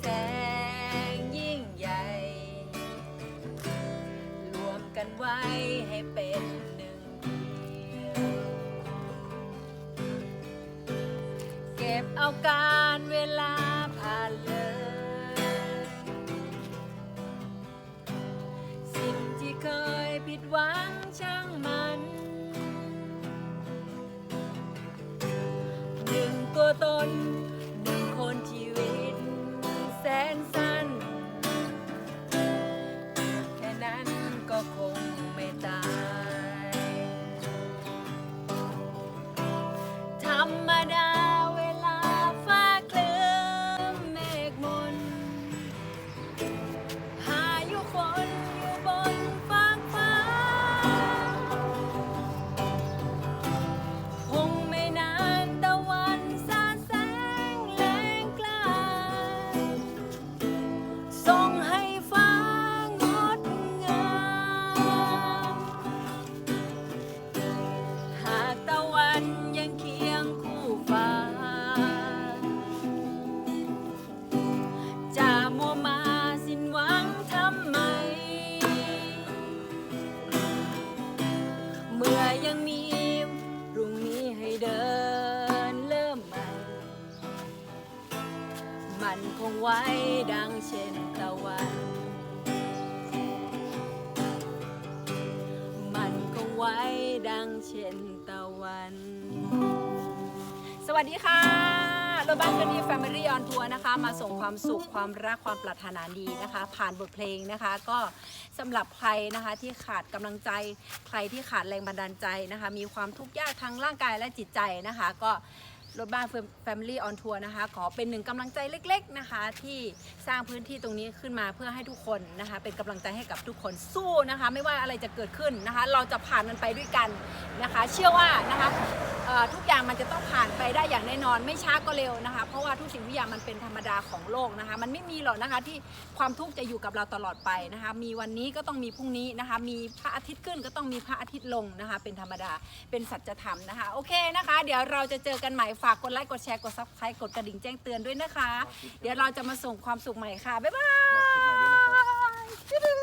แสงยิ่งใหญ่ รวมกันไว้ให้เป็นหนึ่งเดียว เก็บเอาการเวลา ยังมีพรุ่งนี้ให้เดินเริ่มใหม่ มันคงไว้ดังเช่นตะวัน มันคงไว้ดังเช่นตะวัน สวัสดีค่ะ รถบ้านกันดีแฟมิลี่ออนทัวร์นะคะ มาส่งความสุขความรักความปรารถนาดีนะคะ ผ่านบทเพลงนะคะ ก็สำหรับใครนะคะที่ขาดกำลังใจใครที่ขาดแรงบันดาลใจนะคะ มีความทุกข์ยากทางร่างกายและจิตใจนะคะ ก็รถบ้าน Family on Tour นะคะ ขอเป็นหนึ่งกำลังใจเล็ก ๆนะคะ ที่สร้างพื้นที่ตรงนี้ขึ้นมาเพื่อให้ทุกคนนะคะ เป็นกำลังใจให้กับทุกคนสู้นะคะ ไม่ว่าอะไรจะเกิดขึ้นนะคะ เราจะผ่านมันไปด้วยกันนะคะ เชื่อว่านะคะ เอ่อทุกอย่างมันจะต้องผ่านไปได้อย่างแน่นอนไม่ช้าก็เร็วนะคะ เพราะว่าทุกสิ่งทุกอย่างมันเป็นธรรมดาของโลกนะคะ มันไม่มีหรอกนะคะที่ความทุกข์จะอยู่กับเราตลอดไปนะคะ มีวันนี้ก็ต้องมีพรุ่งนี้นะคะ มีพระอาทิตย์ขึ้นก็ต้องมีพระอาทิตย์ลงนะคะ เป็นธรรมดาเป็นสัจธรรมนะคะ โอเคนะคะ เดี๋ยวเราจะเจอกันใหม่ฝากกดไลค์กดแชร์กดซับสไครต์กดกระดิ่งแจ้งเตือนด้วยนะคะ เดี๋ยวเราจะมาส่งความสุขใหม่ค่ะบ๊ายบาย